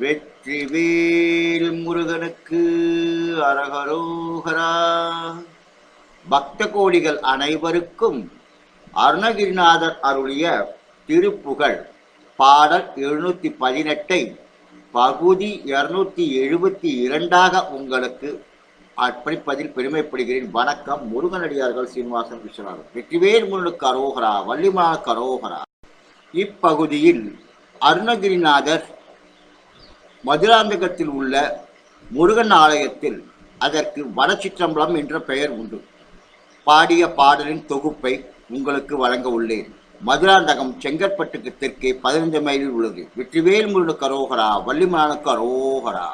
வெற்றிவேல் முருகனுக்கு அரகரோகரா. பக்த கோடிகள் அனைவருக்கும் அருணகிரிநாதர் அருளிய திருப்புகழ். பாடல் எழுநூத்தி பதினெட்டை பகுதி இருநூத்தி எழுபத்தி இரண்டாக உங்களுக்கு அர்ப்பணிப்பதில் பெருமைப்படுகிறேன். வணக்கம் முருகனடியார்கள் சீனிவாசன் விஸ்வநாதன் வெற்றிவேல் முருகனுக்கு அரோகரா வள்ளிமான கரோகரா இப்பகுதியில் அருணகிரிநாதர் மதுராந்தகத்தில் உள்ள முருகன் ஆலயத்தில் அதற்கு வடசிற்றம்பலம் என்ற பெயர் உண்டு. பாடிய பாடலின் தொகுப்பை உங்களுக்கு வழங்க உள்ளேன். மதுராந்தகம் செங்கற்பட்டுக்கு தெற்கே பதினைந்து மைலில் உள்ளது. வெற்றிவேல் முருகனுக்கு அரோகரா வள்ளிமலனுக்கு அரோகரா.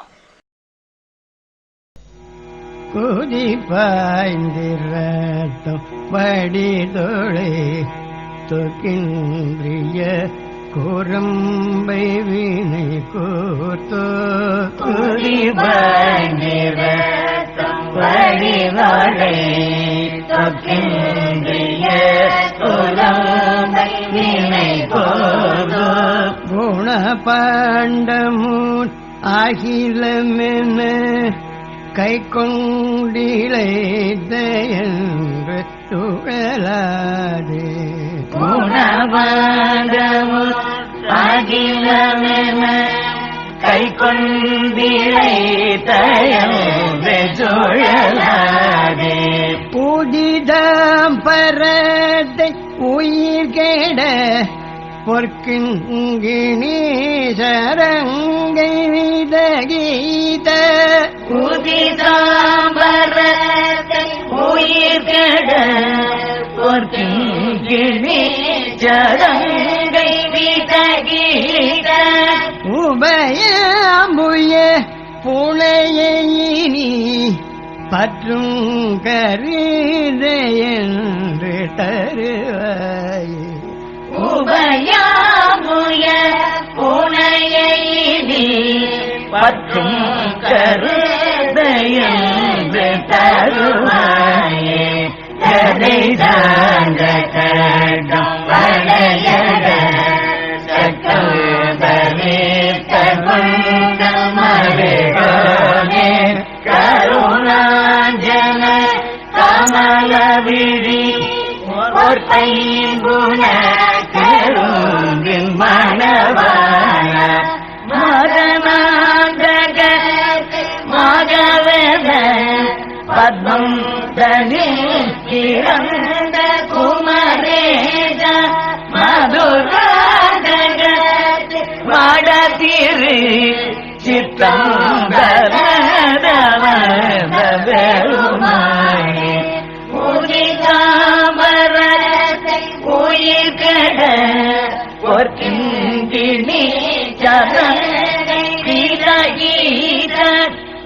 குதி பாய்ந்திரட்டும் தொழில் தொக்கின்றிய கோரம்பை வீணை கூத்தோ குதி பாய்ந்திரட்டும் வடிதொழை தொக்கின்றிய குரம்பை வினை கூத்தோ அகிலமென கை கொண்டிழைத்த என்று துழலாதே அகிலமென கை கொண்டிழைத்தயம்பு சுழலாதே புதிதாம் பரத்தை உயிர் கேட பொற்கிங்கினி சரங்கை வித கீத. புதிதாம்பரத்தை உயிர் கெட பொற்கிணி சரங்கை விதகீத உபயம்புய புலையினி பற்றும் கருதையன்று தருவாய். உபயாமுய புனையினி பற்றும் கருதையன்று தருவாயே. கதை தாங்க கடம் விழி ஒரு கைம்புன கருங்கின் மணவான மகனாந்தக மகவத பத்மம் தனி கிரந்த குமரேஜ மதுராந்தக வடதிரு சித்தம்பரதவருமாயே பொற்கிங்கிணி சரணை கீத கீத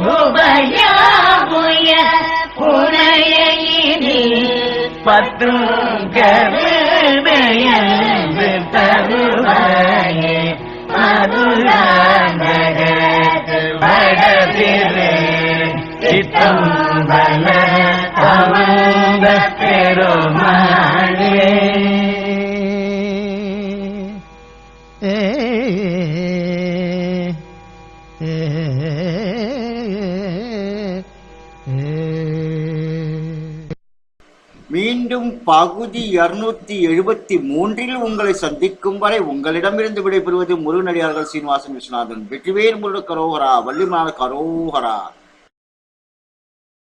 உபயாபுய புனையினி பற்றும் கருதயந்து தருவாயே மதுராந்தகத்து வடதிரு சித்தம்பல அவங்க பெருமாளே மீண்டும் பகுதி இருநூத்தி எழுபத்தி மூன்றில் உங்களை சந்திக்கும் வரை உங்களிடமிருந்து விடைபெறுவது முருகனடியார்கள் சீனிவாசன் விஸ்வநாதன். வெற்றிவேல் முருக கரோகரா வள்ளிமலான கரோகரா.